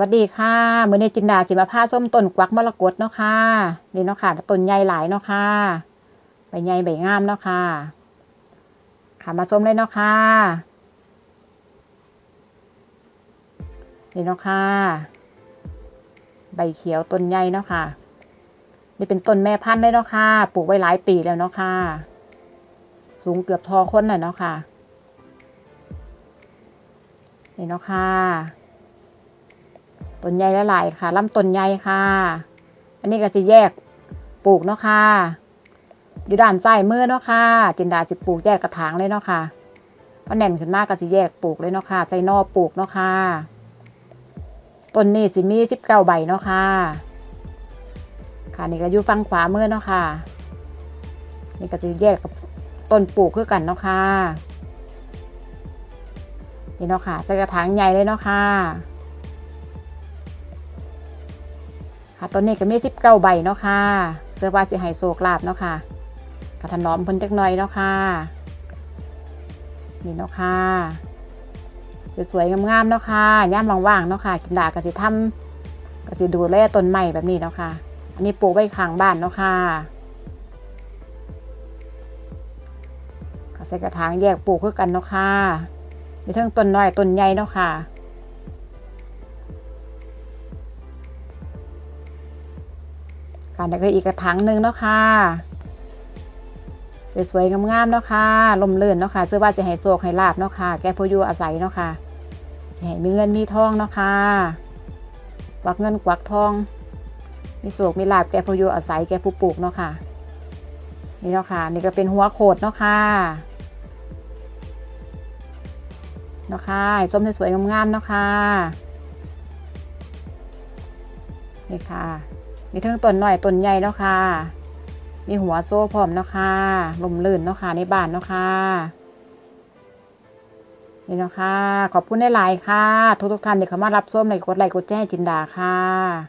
วัสดีค่ะมื้อนี้จินดาสิมาพาส้มต้นกวักมรกตเนาะค่ะนี่เนาะค่ะต้นใหญ่หลายเนาะค่ะใบใหญ่ใบงามเนาะค่ะ ค่ะมาส้มเลยเนาะค่ะนี่เนาะค่ะ ใบเขียวต้นใหญ่เนาะค่ะ นี่เป็นต้นแม่พันธุ์เลยเนาะค่ะปลูกไว้หลายปีแล้วเนาะค่ะ สูงเกือบทอคนน่ะเนาะค่ะนี่เนาะค่ะ ต้นใหญ่หลายๆค่ะลำต้นใหญ่ค่ะ อันนี้ก็จะแยกปลูกเนาะค่ะ อยู่ด้านซ้ายมือเนาะค่ะ จินดาจะปลูกแยกกระถางเลยเนาะค่ะพอแน่นขึ้นมากก็จะแยกปลูกเลยเนาะค่ะใส่นอปลูกเนาะค่ะต้นนี้สิมีสิบเก้าใบเนาะค่ะ ค่ะนี่ก็อยู่ฝั่งขวามือเนาะค่ะ นี่ก็จะแยกกับต้นปลูกคือกันเนาะค่ะนี่เนาะค่ะใส่กระถางใหญ่เลยเนาะค่ะ ค่ะต้นนี้ก็มีสิบเก้าใบเนาะค่ะเสื้อว่าสิให้โศกลาบเนาะค่ะกระถนอมเพิ่นจักหน่อยเนาะค่ะนี่เนาะค่ะสวยๆงามๆเนาะค่ะย่ามว่างๆเนาะค่ะกินดาก็สิทำก็สิดูแลต้นใหม่แบบนี้เนาะค่ะ อันนี้ปลูกไว้ข้างบ้านเนาะค่ะใส่กระถางแยกปลูกคือกันเนาะค่ะมีทั้งต้นน้อยต้นใหญ่เนาะค่ะ ค่ะแล้วก็อีกกระถางหนึ่งเนาะค่ะสวยๆงามๆเนาะค่ะลมเลื่นเนาะค่ะเสื้อว่าจะให้โศกให้ลาบเนาะค่ะ แก้ผู้อยู่อาศัยเนาะค่ะให้มีเงินมีทองเนาะค่ะกวักเงินกวักทอง มีโศกมีลาบแก่ผู้อยู่อาศัยแก่ผู้ปลูกเนาะค่ะ นี่เนาะค่ะ นี่ก็เป็นหัวโขดเนาะค่ะเนาะค่ะส้มสวยๆงามๆเนาะค่ะนี่ค่ะ มีทั้งต้นหน่อยต้นใหญ่เนาะค่ะ มีหัวโซ่พร้อมเนาะค่ะลมลื่นเนาะค่ะในบ้านเนาะค่ะนี่เนาะค่ะ ขอบคุณได้หลายค่ะ ทุกๆท่านที่เข้ามารับส้มในกดไลค์กดแจ้งจินดาค่ะ